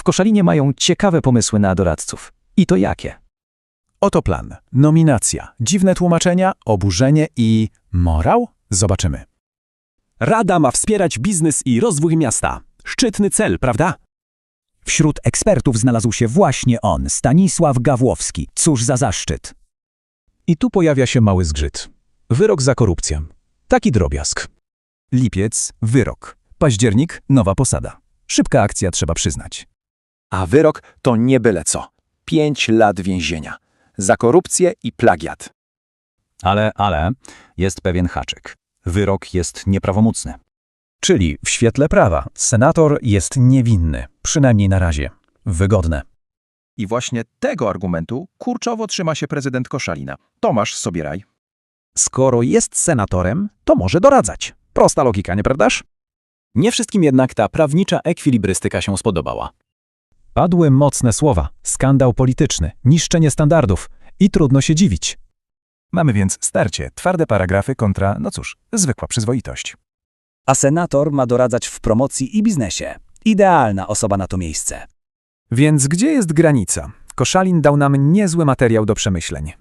W Koszalinie mają ciekawe pomysły na doradców. I to jakie? Oto plan. Nominacja, dziwne tłumaczenia, oburzenie i morał? Zobaczymy. Rada ma wspierać biznes i rozwój miasta. Szczytny cel, prawda? Wśród ekspertów znalazł się właśnie on, Stanisław Gawłowski. Cóż za zaszczyt. I tu pojawia się mały zgrzyt. Wyrok za korupcję. Taki drobiazg. Lipiec, wyrok. Październik, nowa posada. Szybka akcja, trzeba przyznać. A wyrok to nie byle co. Pięć lat więzienia. Za korupcję i plagiat. Ale, ale, jest pewien haczyk. Wyrok jest nieprawomocny. Czyli w świetle prawa senator jest niewinny, przynajmniej na razie. Wygodne. I właśnie tego argumentu kurczowo trzyma się prezydent Koszalina. Tomasz Sobieraj. Skoro jest senatorem, to może doradzać. Prosta logika, nieprawdaż? Nie wszystkim jednak ta prawnicza ekwilibrystyka się spodobała. Padły mocne słowa, skandal polityczny, niszczenie standardów i trudno się dziwić. Mamy więc starcie, twarde paragrafy kontra, no cóż, zwykła przyzwoitość. A senator ma doradzać w promocji i biznesie. Idealna osoba na to miejsce. Więc gdzie jest granica? Koszalin dał nam niezły materiał do przemyśleń.